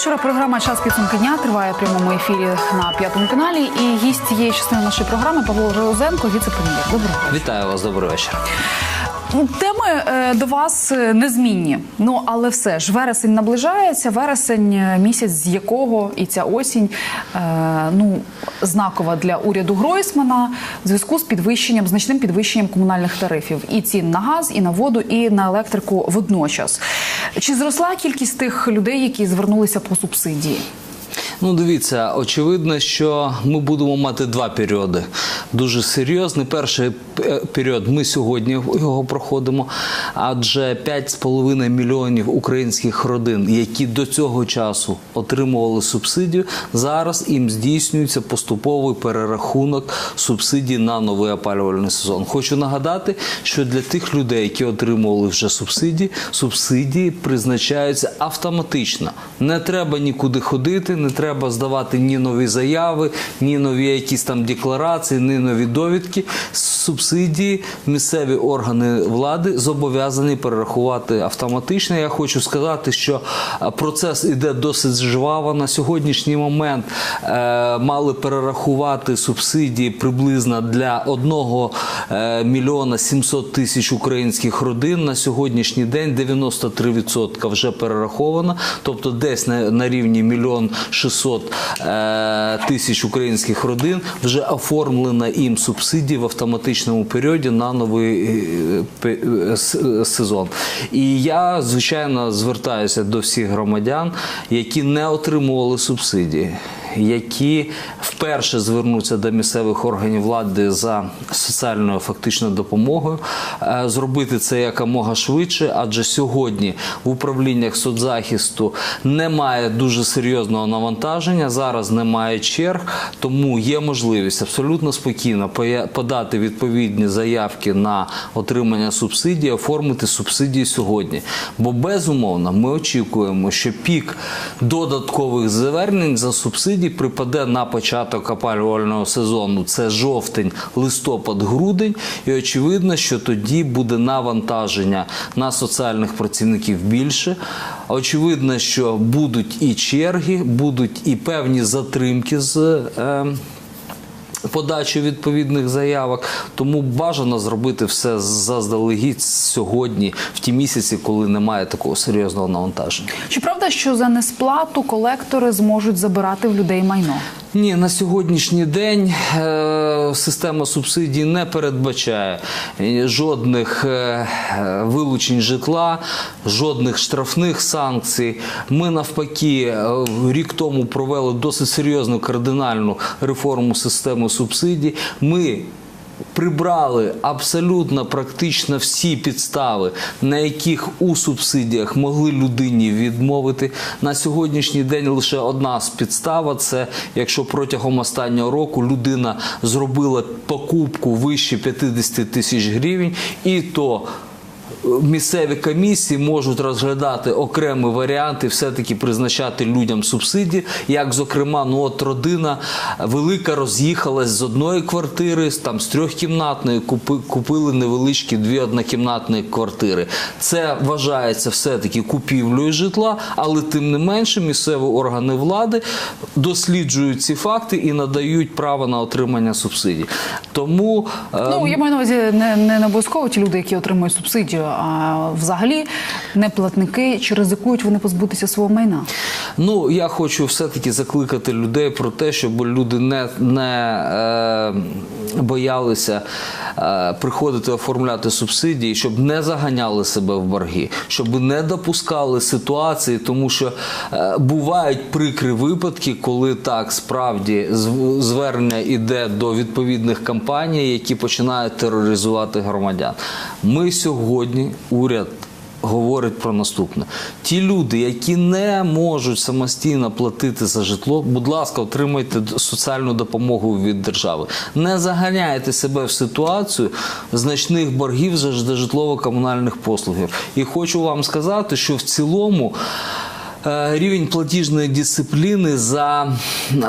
вечора. Програма Час підсумки дня триває в прямому ефірі на п'ятому каналі. І гість цієї частини нашої програми Павло Железенко, віце-прем'єр. Доброго вечора. Вітаю вас, добрий вечір. Ну, Теми е, до вас е, незмінні. Ну але все ж вересень наближається. Вересень е, місяць, з якого і ця осінь ну знакова для уряду Гройсмана в зв'язку з підвищенням, значним підвищенням комунальних тарифів і цін на газ, і на воду, і на електрику водночас. Чи зросла кількість тих людей, які звернулися по субсидії? Ну, дивіться, очевидно, що ми будемо мати два періоди. Дуже серйозний. Перший е, період ми сьогодні його проходимо, адже 5,5 мільйонів українських родин, які до цього часу отримували субсидію, зараз їм здійснюється поступовий перерахунок субсидій на новий опалювальний сезон. Хочу нагадати, що для тих людей, які отримували вже субсидії, субсидії призначаються автоматично. Не треба нікуди ходити, не треба здавати ні нові заяви, ні нові якісь там декларації, ні нові довідки. Субсидії місцеві органи влади зобов'язані перерахувати автоматично. Я хочу сказати, що е, процес іде досить жваво. На сьогоднішній момент е, мали перерахувати субсидії приблизно для 1 е, мільйона 700 тисяч українських родин. На сьогоднішній день 93% вже перераховано, тобто десь на, на рівні мільйон 600 е, тисяч українських родин вже оформлена їм субсидії в автоматичному періоді на новий е, е, сезон. І я, звичайно, звертаюся до всіх громадян, які не отримували субсидії. Які вперше звернуться до місцевих органів влади за соціальною фактично допомогою, Е, зробити це якомога швидше, адже сьогодні в управліннях соцзахисту немає дуже серйозного навантаження. Зараз немає черг, тому є можливість абсолютно спокійно подати відповідні заявки на отримання субсидії, оформити субсидії сьогодні. Бо безумовно ми очікуємо, що пік додаткових звернень за субсидії припаде на початок опалювального сезону. Це жовтень, листопад, грудень. І очевидно, що тоді буде навантаження на соціальних працівників більше. Очевидно, що будуть і черги, будуть і певні затримки з. Е, Подачі відповідних заявок, тому бажано зробити все заздалегідь сьогодні, в ті місяці, коли немає такого серйозного навантаження. Чи правда, що за несплату колектори зможуть забирати в людей майно? Ні, на сьогоднішній день е, система субсидій не передбачає жодних е, вилучень житла, жодних штрафних санкцій. Ми навпаки е, рік тому провели досить серйозну кардинальну реформу системи субсидій. Ми Прибрали абсолютно практично всі підстави, на яких у субсидіях могли людині відмовити. На сьогоднішній день лише одна з підстав це якщо протягом останнього року людина зробила покупку вище 50 тисяч гривень, і то місцеві комісії можуть розглядати окремі варіанти, все-таки призначати людям субсидії. Як, зокрема, ну от родина велика роз'їхалась з одної квартири, там з трьохкімнатної, купи, купили невеличкі дві однокімнатні квартири. Це вважається все-таки купівлею житла, але тим не менше місцеві органи влади досліджують ці факти і надають право на отримання субсидій. Тому Ну я маю на увазі не, не, не обов'язково ті люди, які отримують субсидію, а взагалі не платники, чи ризикують вони позбутися свого майна? Ну, я хочу все-таки закликати людей про те, щоб люди не, не е, боялися е, приходити оформляти субсидії, щоб не заганяли себе в борги, щоб не допускали ситуації, тому що е, бувають прикрі випадки, коли так справді звернення йде до відповідних компаній, які починають тероризувати громадян. Ми сьогодні, уряд говорить про наступне: ті люди, які не можуть самостійно платити за житло, будь ласка, отримайте соціальну допомогу від держави. Не заганяйте себе в ситуацію значних боргів за житлово-комунальних послугів. І хочу вам сказати, що в цілому. Е, Рівень платіжної дисципліни за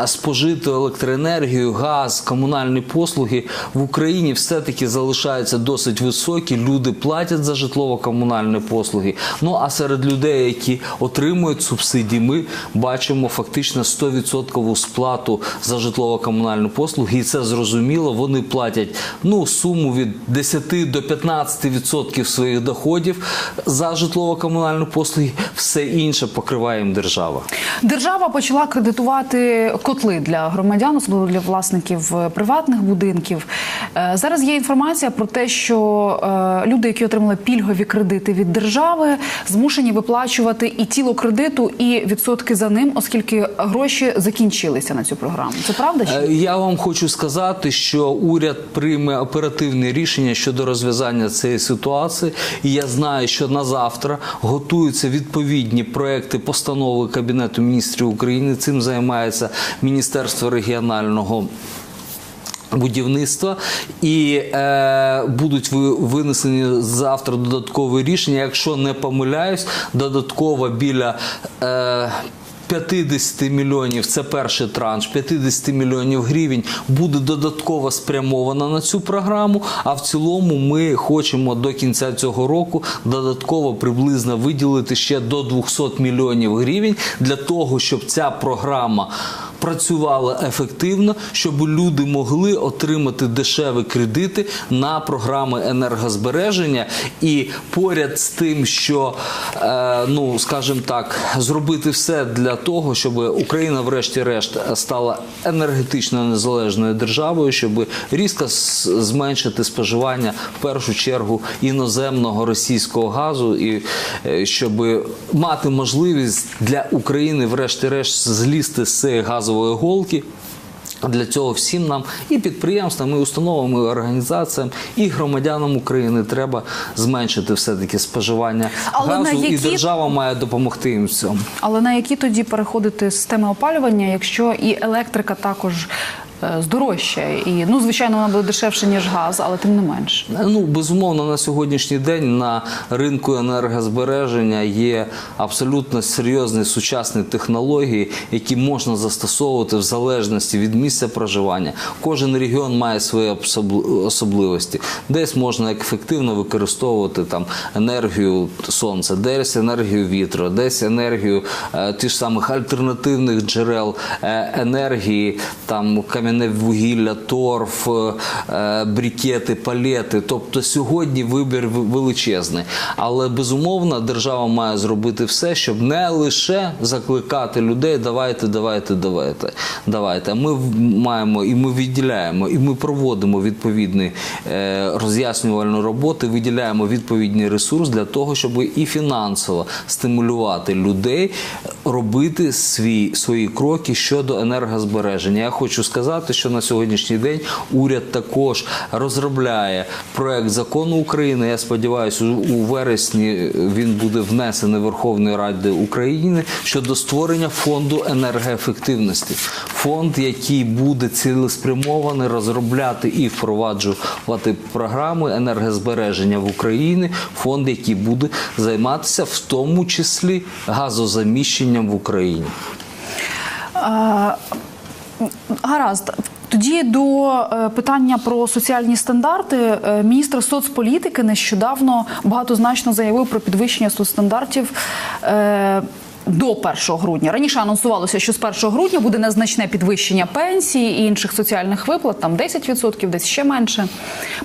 е, спожиту електроенергію, газ, комунальні послуги в Україні все-таки залишаються досить високі. Люди платять за житлово-комунальні послуги. Ну а серед людей, які отримують субсидії, ми бачимо фактично 100% сплату за житлово-комунальні послуги. І це зрозуміло. Вони платять ну суму від 10 до 15% своїх доходів за житлово-комунальні послуги. Все інше покриває їм держава. Держава почала кредитувати котли для громадян, особливо для власників е, приватних будинків. Е, Зараз є інформація про те, що е, люди, які отримали пільгові кредити від держави, змушені виплачувати і тіло кредиту, і відсотки за ним, оскільки гроші закінчилися на цю програму. Це правда? Чи? Я вам хочу сказати, що уряд прийме оперативне рішення щодо розв'язання цієї ситуації. І я знаю, що на завтра готуються відповідні проекти постанови Кабінету міністрів України. Цим займається Міністерство регіонального. Будівництва і е, будуть ви- винесені завтра додаткові рішення. Якщо не помиляюсь, додатково біля е, 50 мільйонів це перший транш, 50 мільйонів гривень буде додатково спрямовано на цю програму. А в цілому ми хочемо до кінця цього року додатково приблизно виділити ще до 200 мільйонів гривень для того, щоб ця програма працювала ефективно, щоб люди могли отримати дешеві кредити на програми енергозбереження. І поряд з тим, що е, ну скажімо так, зробити все для того, щоб Україна, врешті-решт, стала енергетично незалежною державою, щоб різко зменшити споживання в першу чергу іноземного російського газу, і е, щоб мати можливість для України, врешті-решт, злізти з цієї газової голки. Для цього всім нам і підприємствам, і установам, і організаціям, і громадянам України треба зменшити все-таки споживання Але газу, газу, і держава має допомогти їм в цьому. Але на які тоді переходити системи опалювання, якщо і електрика також здорожчає? І ну, звичайно, вона буде дешевше ніж газ, але тим не менше. Ну, безумовно, на сьогоднішній день на ринку енергозбереження є абсолютно серйозні сучасні технології, які можна застосовувати в залежності від місця проживання. Кожен регіон має свої особливості. Десь можна ефективно використовувати там енергію сонця, десь енергію вітру, десь енергію е, тих самих альтернативних джерел е, енергії, там кам'яне вугілля, торф, е, брікети, палети. Тобто сьогодні вибір величезний. Але безумовно держава має зробити все, щоб не лише закликати людей, давайте, давайте, давайте, давайте. Ми маємо і ми відділяємо, і ми проводимо відповідні е, роз'яснювальну роботу, виділяємо відповідний ресурс для того, щоб і фінансово стимулювати людей робити свій, свої кроки щодо енергозбереження. Я хочу сказати, що на сьогоднішній день уряд також розробляє проект закону України. Я сподіваюся, у- вересні він буде внесений Верховною Радою України щодо створення фонду енергоефективності. Фонд, який буде цілеспрямований розробляти і впроваджувати програми енергозбереження в Україні. Фонд, який буде займатися в тому числі газозаміщенням в Україні. Гаразд. Тоді до е, питання про соціальні стандарти Е, міністр соцполітики нещодавно багатозначно заявив про підвищення соцстандартів. До 1 грудня раніше анонсувалося, що з 1 грудня буде незначне підвищення пенсії і інших соціальних виплат, там 10%, десь ще менше.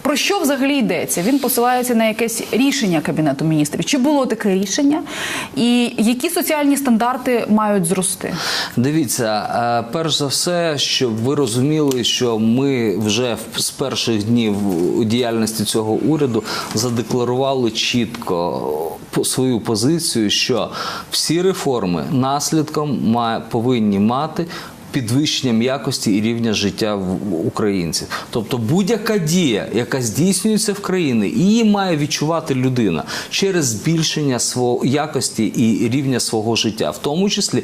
Про що взагалі йдеться? Він посилається на якесь рішення кабінету міністрів. Чи було таке рішення? І які соціальні стандарти мають зрости? Дивіться, е, перш за все, щоб ви розуміли, що ми вже з перших днів діяльності цього уряду задекларували чітко свою позицію, що всі реформи наслідком повинні мати підвищенням якості і рівня життя українців. Тобто будь-яка дія, яка здійснюється в країні, її має відчувати людина через збільшення свого якості і рівня свого життя, в тому числі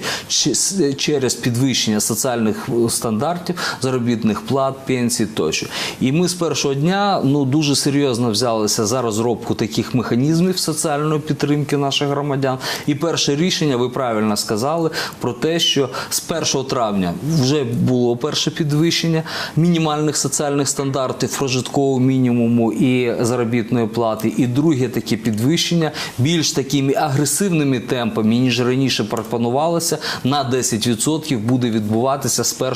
через підвищення соціальних стандартів, заробітних плат, пенсій тощо. І ми з першого дня ну дуже серйозно взялися за розробку таких механізмів соціальної підтримки наших громадян. І перше рішення, ви правильно сказали, про те, що з 1 травня вже було перше підвищення мінімальних соціальних стандартів прожиткового мінімуму і заробітної плати. І друге таке підвищення більш такими агресивними темпами, ніж раніше пропонувалося, на 10% буде відбуватися з 1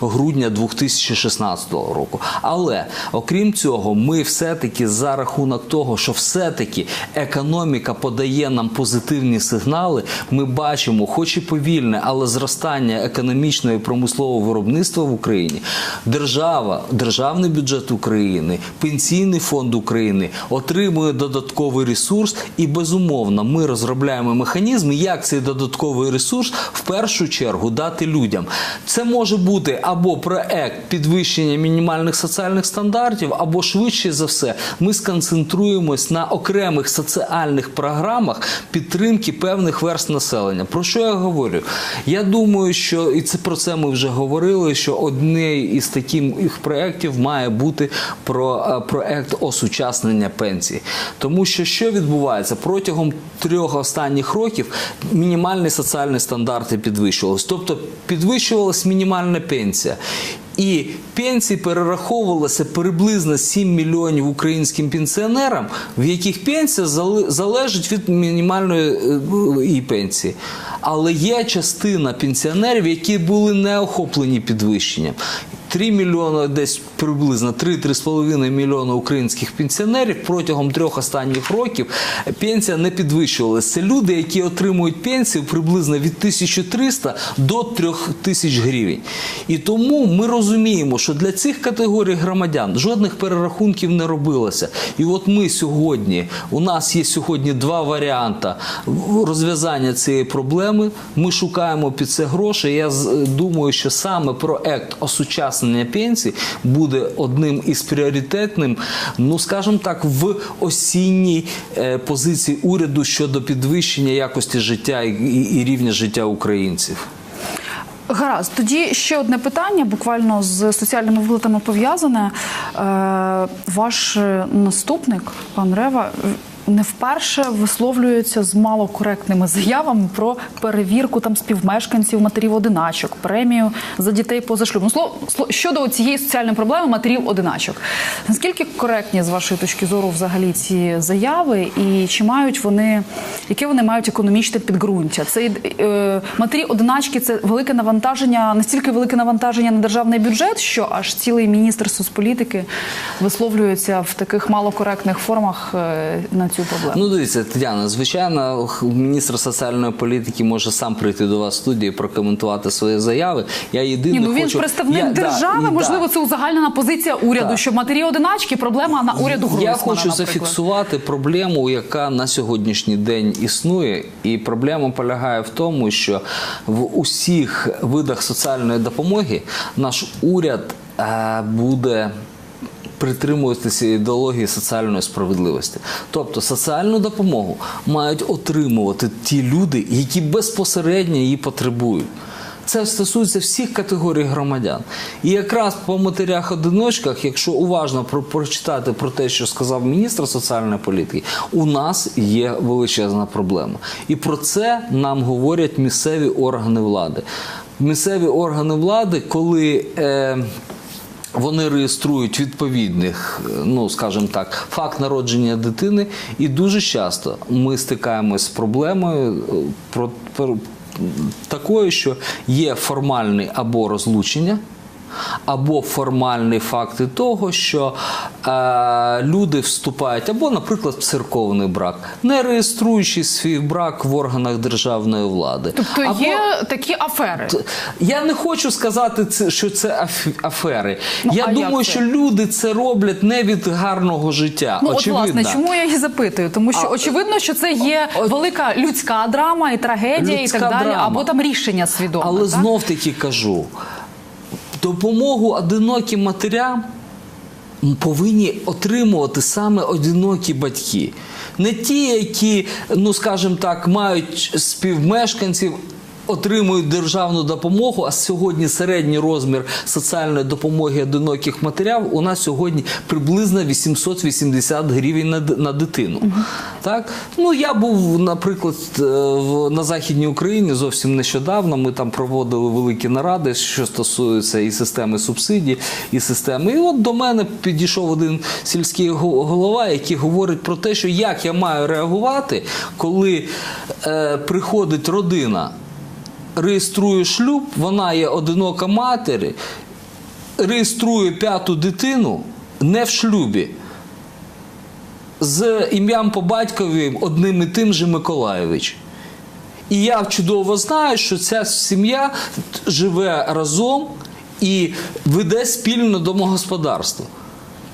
грудня 2016 року. Але окрім цього, ми все-таки за рахунок того, що все-таки економіка подає нам позитивні сигнали, ми бачимо, хоч і повільне, але зростання економічного промислового виробництва в Україні. Держава, державний бюджет України, пенсійний фонд України отримує додатковий ресурс, і безумовно ми розробляємо механізми, як цей додатковий ресурс в першу чергу дати людям. Це може бути або проект підвищення мінімальних соціальних стандартів, або швидше за все, ми сконцентруємось на окремих соціальних програмах підтримки певних верст населення. Про що я говорю? Я думаю, що і це про це ми вже говорили. Що одне із таких проєктів має бути про проєкт осучаснення пенсій, тому що що відбувається протягом трьох останніх років мінімальні соціальні стандарти підвищувалися, тобто підвищувалась мінімальна пенсія. І пенсії перераховувалися приблизно 7 мільйонів українським пенсіонерам, в яких пенсія залежить від мінімальної е, і пенсії. Але є частина пенсіонерів, які були не охоплені підвищенням. 3 мільйони, десь приблизно 3-3,5 мільйони українських пенсіонерів протягом трьох останніх років пенсія не підвищувалася. Це люди, які отримують пенсію приблизно від 1300 до 3000 гривень. І тому ми розуміємо, що для цих категорій громадян жодних перерахунків не робилося. І от ми сьогодні, у нас є сьогодні два варіанти розв'язання цієї проблеми. Ми шукаємо під це гроші. Я думаю, що саме проект осучаснення пенсій буде одним із пріоритетним, ну скажімо так, в осінній е, позиції уряду щодо підвищення якості життя і, рівня життя українців. Гаразд, тоді ще одне питання, буквально з соціальними виплатами пов'язане. Е, ваш е, наступник, пан Рева, не вперше висловлюється з малокоректними заявами про перевірку там співмешканців матерів одиначок, премію за дітей поза шлюбом. Сло- щодо цієї соціальної проблеми матерів одиначок. Наскільки коректні з вашої точки зору взагалі ці заяви, і чи мають вони яке вони мають економічне підґрунтя? Це е, матері одиначки, це велике навантаження, настільки велике навантаження на державний бюджет, що аж цілий міністр соцполітики висловлюється в таких малокоректних формах е, на цю проблему. Ну, дивіться, Тетяна, звичайно, міністр соціальної політики може сам прийти до вас в студію і прокоментувати свої заяви. Я єдине Ні, ну він хочу... представник Я- держави. і можливо, да. це узагальнена позиція уряду, Так. що матері одиначки проблема на уряду Гройсмана, Я хочу наприклад. зафіксувати проблему, яка на сьогоднішній день існує, і проблема полягає в тому, що в усіх видах соціальної допомоги наш уряд е, буде. Притримуватися ідеології соціальної справедливості, тобто соціальну допомогу мають отримувати ті люди, які безпосередньо її потребують. Це стосується всіх категорій громадян. І якраз по матерях-одиночках, якщо уважно про- прочитати про те, що сказав міністр соціальної політики, у нас є величезна проблема. І про це нам говорять місцеві органи влади. Місцеві органи влади, коли. Е, вони реєструють відповідних, е, ну скажімо так, факт народження дитини, і дуже часто ми стикаємось з проблемою е, про, про такою, що є формальний або розлучення. Або формальні факти того, що е, люди вступають, або, наприклад, в церковний брак, не реєструючи свій брак в органах державної влади. Тобто Або- є такі афери. я не хочу сказати, це- що це аф- афери. Ну, я думаю, що люди це роблять не від гарного життя. Ну, очевидно. от власне, чому я її запитую? Тому що А, очевидно, що це є от- велика людська драма і трагедія, і так далі, драма. або там рішення свідоме. Але так? знов таки кажу. Допомогу одиноким матерям повинні отримувати саме одинокі батьки. Не ті, які, ну скажімо так, мають співмешканців. Отримують державну допомогу, а сьогодні середній розмір соціальної допомоги одиноких матерям у нас сьогодні приблизно 880 гривень на, на дитину. Так? Ну, я був, наприклад, е, на Західній Україні зовсім нещодавно. Ми там проводили великі наради, що стосується і системи субсидій, і системи. І от до мене підійшов один сільський голова, який говорить про те, що як я маю реагувати, коли е, приходить родина реєструє шлюб, вона є одинока матері, реєструє п'яту дитину не в шлюбі. З ім'ям по батькові одним і тим же Миколаєвич. І я чудово знаю, що ця сім'я живе разом і веде спільно домогосподарство.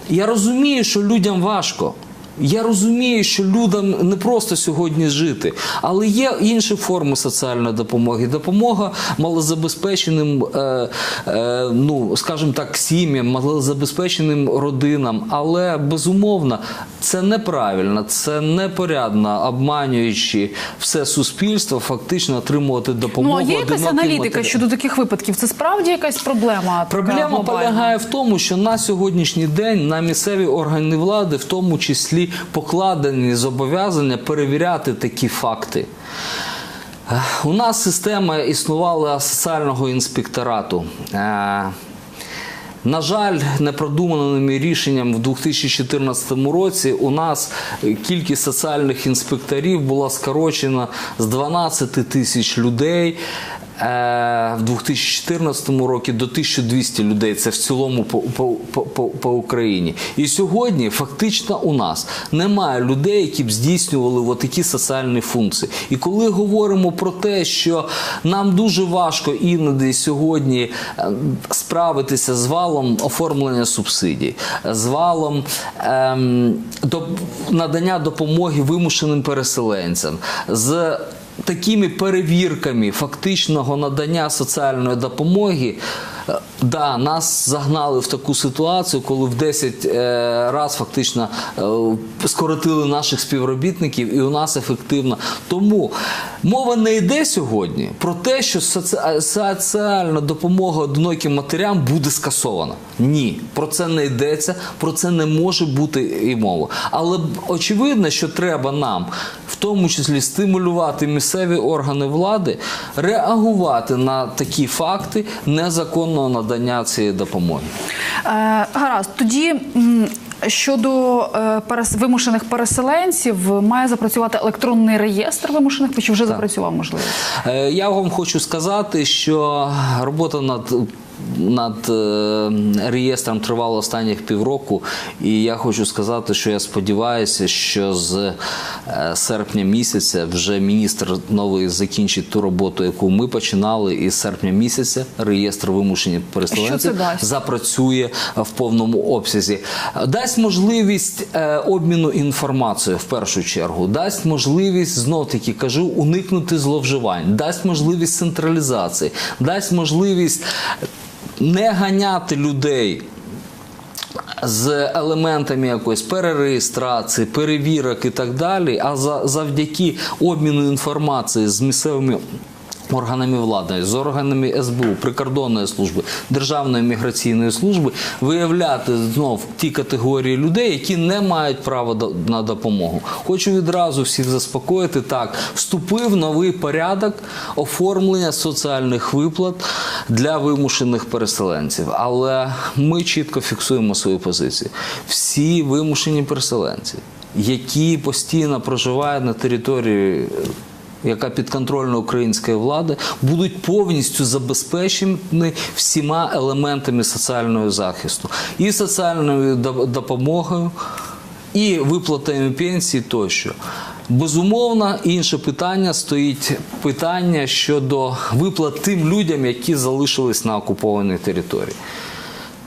Я розумію, що людям важко. Я розумію, що людям не просто сьогодні жити, але є інші форми соціальної допомоги. Допомога малозабезпеченим, е, е, ну скажімо так, сім'ям, малозабезпеченим родинам. Але безумовно це неправильно, це непорядно, обманюючи все суспільство, фактично отримувати допомогу. Ну а є якась аналітика матерям. щодо таких випадків? Це справді якась проблема? Проблема полягає в тому, що на сьогоднішній день на місцеві органи влади, в тому числі, покладені зобов'язання перевіряти такі факти. Е, У нас система існувала соціального інспекторату. Е, На жаль, непродуманими рішенням в 2014 році у нас кількість соціальних інспекторів була скорочена з 12 тисяч людей в 2014 році до 1200 людей. Це в цілому по, по, по, по, по Україні. І сьогодні фактично у нас немає людей, які б здійснювали такі соціальні функції. І коли говоримо про те, що нам дуже важко іноді сьогодні е, справитися з валом оформлення субсидій, з валом ем, до, надання допомоги вимушеним переселенцям, з такими перевірками фактичного надання соціальної допомоги. Е, Да, нас загнали в таку ситуацію, коли в 10 е, раз фактично е, скоротили наших співробітників, і у нас ефективно. Тому мова не йде сьогодні про те, що соці- соціальна допомога одиноким матерям буде скасована. Ні, про це не йдеться, про це не може бути і мова. Але очевидно, що треба нам, в тому числі, стимулювати місцеві органи влади, реагувати на такі факти незаконного надання цієї допомоги. Е, гаразд, тоді. Щодо е, перес... вимушених переселенців має запрацювати електронний реєстр вимушених, чи вже запрацював можливо? Е, Я вам хочу сказати, що робота над. Над е, реєстром тривала останніх півроку, і я хочу сказати, що я сподіваюся, що з е, серпня місяця вже міністр новий закінчить ту роботу, яку ми починали, і з серпня місяця реєстр вимушені Що переселенців запрацює в повному обсязі. Дасть можливість е, обміну інформацією в першу чергу, дасть можливість знов таки кажу уникнути зловживань, дасть можливість централізації, дасть можливість не ганяти людей. З елементами якоїсь перереєстрації, перевірок і так далі, а завдяки обміну інформації з місцевими органами влади, з органами СБУ, прикордонної служби, Державної міграційної служби виявляти знов ті категорії людей, які не мають права на допомогу. Хочу відразу всіх заспокоїти. Так, вступив новий порядок оформлення соціальних виплат для вимушених переселенців. Але ми чітко фіксуємо свою позицію. Всі вимушені переселенці, які постійно проживають на території яка підконтрольна української влади, будуть повністю забезпечені всіма елементами соціального захисту і соціальною допомогою, і виплатами пенсії тощо. Безумовно, інше питання стоїть питання щодо виплат тим людям, які залишились на окупованій території.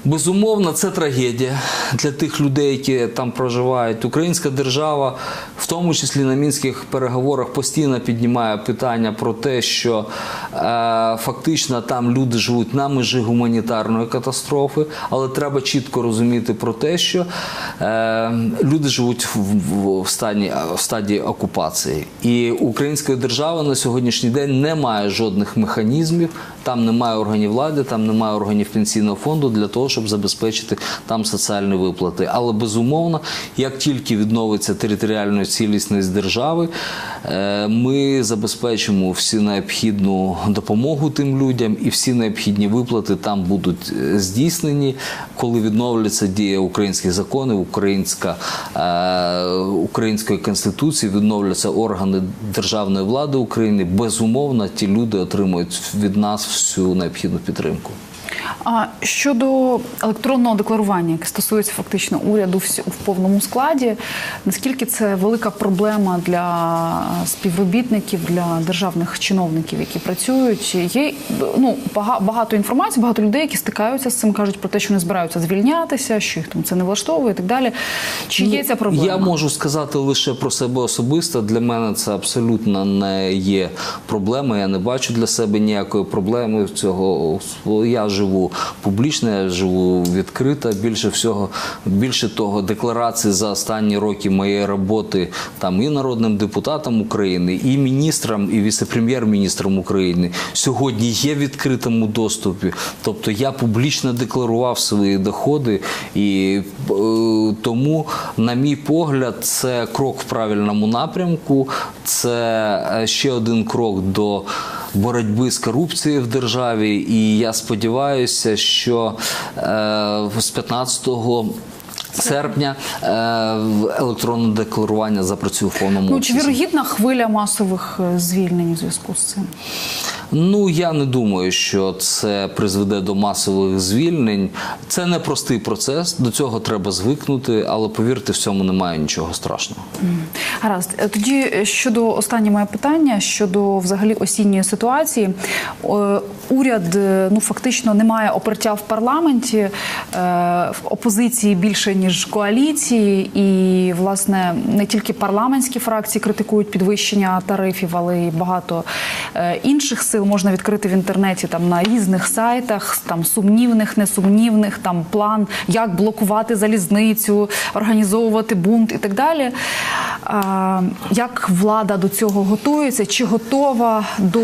Безумовно, це трагедія для тих людей, які там проживають. Українська держава, в тому числі на мінських переговорах, постійно піднімає питання про те, що е, фактично там люди живуть на межі гуманітарної катастрофи, але треба чітко розуміти про те, що е, люди живуть в, в, в, стані, в стадії окупації. І українська держава на сьогоднішній день не має жодних механізмів, там немає органів влади, там немає органів пенсійного фонду для того, щоб забезпечити там соціальні виплати. Але безумовно, як тільки відновиться територіальна цілісність держави, е, ми забезпечимо всю необхідну допомогу тим людям, і всі необхідні виплати там будуть е, здійснені, коли відновляться дія українських законів, українська е, української конституції, відновляться органи державної влади України. Безумовно, ті люди отримують від нас всю необхідну підтримку. А щодо електронного декларування, яке стосується фактично уряду в повному складі, наскільки це велика проблема для співробітників, для державних чиновників, які працюють? Є ну бага- багато інформації, багато людей, які стикаються з цим, кажуть про те, що не збираються звільнятися, що їх там це не влаштовує і так далі. Чи є ця проблема? Я можу сказати лише про себе особисто. Для мене це абсолютно не є проблема. Я не бачу для себе ніякої проблеми цього. Я живу публічно, я живу відкрито. Більше всього, більше того, декларації за останні роки моєї роботи там і народним депутатом України, і міністром, і віце-прем'єр-міністром України сьогодні є в відкритому доступі. Тобто я публічно декларував свої доходи, і е, тому, на мій погляд, це крок в правильному напрямку. Це е, ще один крок до боротьби з корупцією в державі. І я сподіваюся, що е, з 15 серпня е, електронне декларування запрацює в повному Ну, чи вірогідна хвиля масових е, звільнень у зв'язку з цим? Ну я не думаю, що це призведе до масових звільнень. Це не простий процес. До цього треба звикнути, але повірте, в цьому немає нічого страшного. Гаразд. Е, Тоді е, щодо останнє моє питання щодо взагалі осінньої ситуації. Уряд е, ну фактично не має опертя в парламенті в опозиції більше ніж коаліції, і власне не тільки парламентські фракції критикують підвищення тарифів, але й багато інших сил можна відкрити в інтернеті там на різних сайтах, там сумнівних, несумнівних, там план, як блокувати залізницю, організовувати бунт і так далі. А, Як влада до цього готується? Чи готова до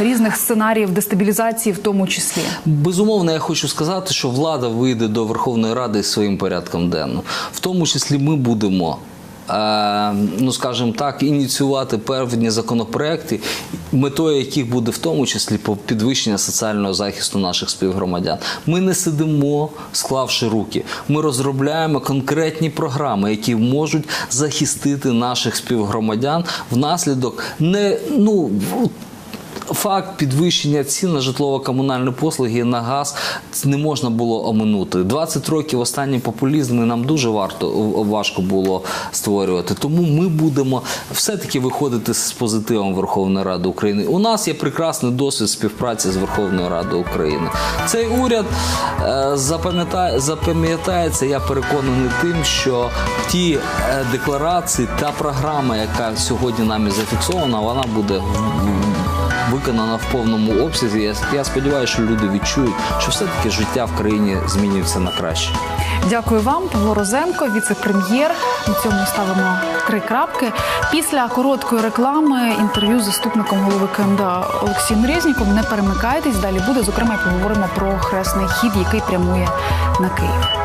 різних сценаріїв дестабілізації, в тому числі? Безумовно, я хочу сказати, що влада вийде до Верховної Ради своїм порядком денним. В тому числі ми будемо. Е, Ну, скажімо так, ініціювати певні законопроекти, метою яких буде в тому числі підвищення соціального захисту наших співгромадян. Ми не сидимо, склавши руки. Ми розробляємо конкретні програми, які можуть захистити наших співгромадян внаслідок не ну. Факт підвищення цін на житлово-комунальні послуги на газ не можна було оминути. 20 років останній популізм і нам дуже варто важко було створювати. Тому ми будемо все-таки виходити з позитивом Верховної Ради України. У нас є прекрасний досвід співпраці з Верховною Радою України. Цей уряд е, запам'ятає, запам'ятається, я переконаний тим, що ті е, декларації, та програма, яка сьогодні нами зафіксована, вона буде виконана в повному обсязі. Я, сподіваюся, що люди відчують, що все-таки життя в країні змінюється на краще. Дякую вам, Павло Розенко, віце-прем'єр. На цьому ставимо три крапки. Після короткої реклами інтерв'ю з заступником голови КМДА Олексієм Резніком. Не перемикайтесь. Далі буде. Зокрема, поговоримо про хресний хід, який прямує на Київ.